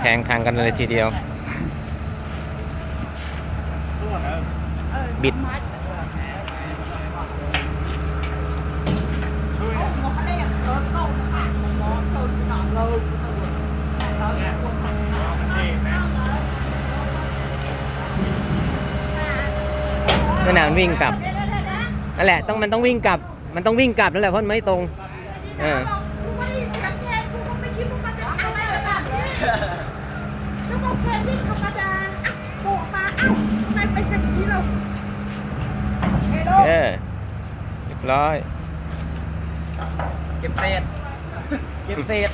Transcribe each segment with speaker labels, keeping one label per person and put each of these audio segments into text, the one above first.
Speaker 1: แพงทางกันเลยทีเดียว บิดก็นานวิ่งกลับ นั่นแหละต้องมันต้องวิ่งกลับ มันต้องวิ่งกลับนั่นแหละเพราะมันไม่ตรง เออ
Speaker 2: ชั่วโมง แค่วิ่งธรรมดาอะโบกมาอะทำไมไปอย่างนี้เราเฮโล
Speaker 1: เออเรียบร้อย
Speaker 3: เก็บเศษ เก็บเศษ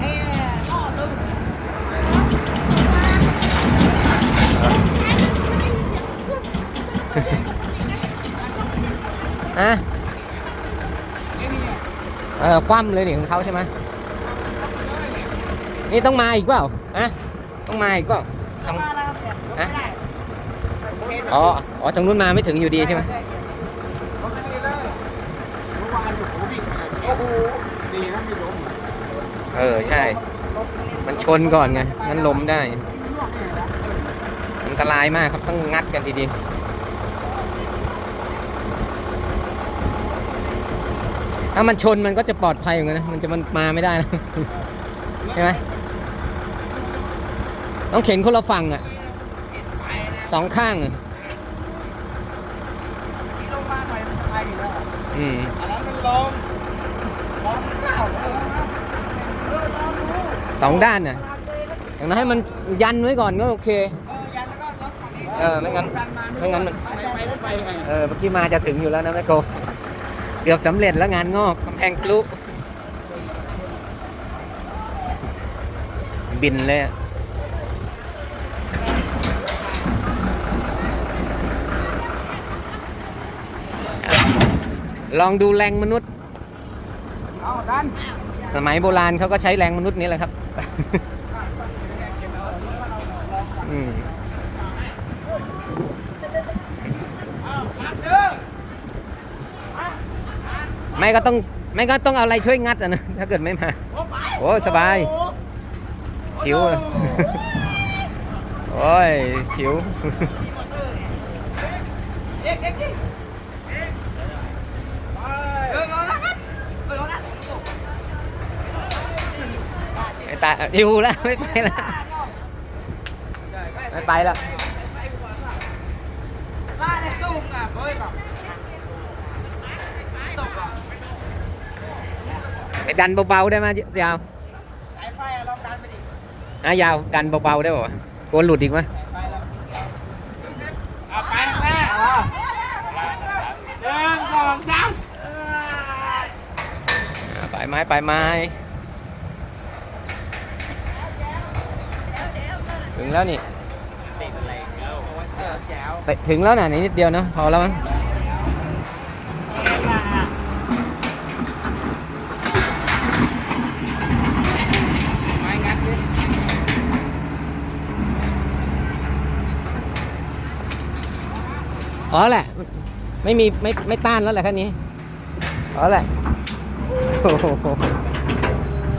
Speaker 2: เอ้ล่อลูก
Speaker 1: อะเออคว่ำเลยนี่ของเขาใช่ไหมนี่ต้องมาอีกเปล่าอะต้องมาอีกเปล่าต้อง
Speaker 2: มาแล้ว
Speaker 1: อ๋ออ๋อทางนู้นมาไม่ถึงอยู่ดีใช่ไหม
Speaker 3: เออยู่ผมวิ่งไปโอ้โหดีนะไม่ล้ม
Speaker 1: เออใช่ มันชนก่อนไงงั้นล้มได้ อันตรายมากครับต้องงัดกันดีๆ ถ้ามันชนมันก็จะปลอดภัยอย่างนั้นนะมันจะมันมาไม่ได้นะใช่ไหมต้องเข็นคนละฝั่งอะสองข้างอะ
Speaker 2: ที่ลงมาหน่อยมันจะไปอยู่แล้วอะ
Speaker 1: อืม
Speaker 3: อันนั้นมันล้ม
Speaker 2: ลองเก้าเออเออลองดู
Speaker 1: สองด้านน่ะ
Speaker 2: ลองเลยนะ
Speaker 1: อย่างนั้นให้มันยันไว้ก่อนก็โอเค
Speaker 2: เออยันแล้วก็รถฝั่งนี้
Speaker 1: เออไม่งั้นไม่งั้นมัน
Speaker 3: ไปไปไม่ไปไง
Speaker 1: เออเมื่อกี้มาจะถึงอยู่แล้วนะแม่โก เกือบสำเร็จแล้วงานงอกกำแพงทะลุบินเลยลองดูแรงมนุษย์ สมัยโบราณเขาก็ใช้แรงมนุษย์นี่แหละครับ อืม ไม่ก็ต้องไม่ก็ต้องเอาอะไรช่วยงัดอะนะถ้าเกิดไม่มาโอ้สบายชิวอะโอ้ยชิว
Speaker 2: เอ๊ะเอ๊ะเอ๊ะเออเอาละครับเออเอาละ
Speaker 1: ไม่ตายอยู่แล้วไม่ไปแล้วไม่ไปแล้ว
Speaker 2: ล่าเลยตุ้มอะ
Speaker 3: เฮ้ยแบบตกอะ
Speaker 1: ไปดันเบาๆได้ไหมยาว
Speaker 2: สายไฟอะลองดันไปดิ
Speaker 1: อะยาวดันเบาๆได้ป่าวะกลัวหลุดอีกไหม
Speaker 3: เอาไปข้างหน้าหนึ่งสองสาม
Speaker 1: อะไปไม้ไปไม้ถึงแล้วนี่
Speaker 3: ติดอะไรแล้วเออแจ๋ว
Speaker 1: ไปถึงแล้วน่ะนี่นิดเดียวเนอะพอแล้วมั้ง
Speaker 3: ไม้งัดดิ
Speaker 1: อ๋อแหละ ไม่มีไม่ไม่ต้านแล้วแหละคันนี้อ๋อแหละ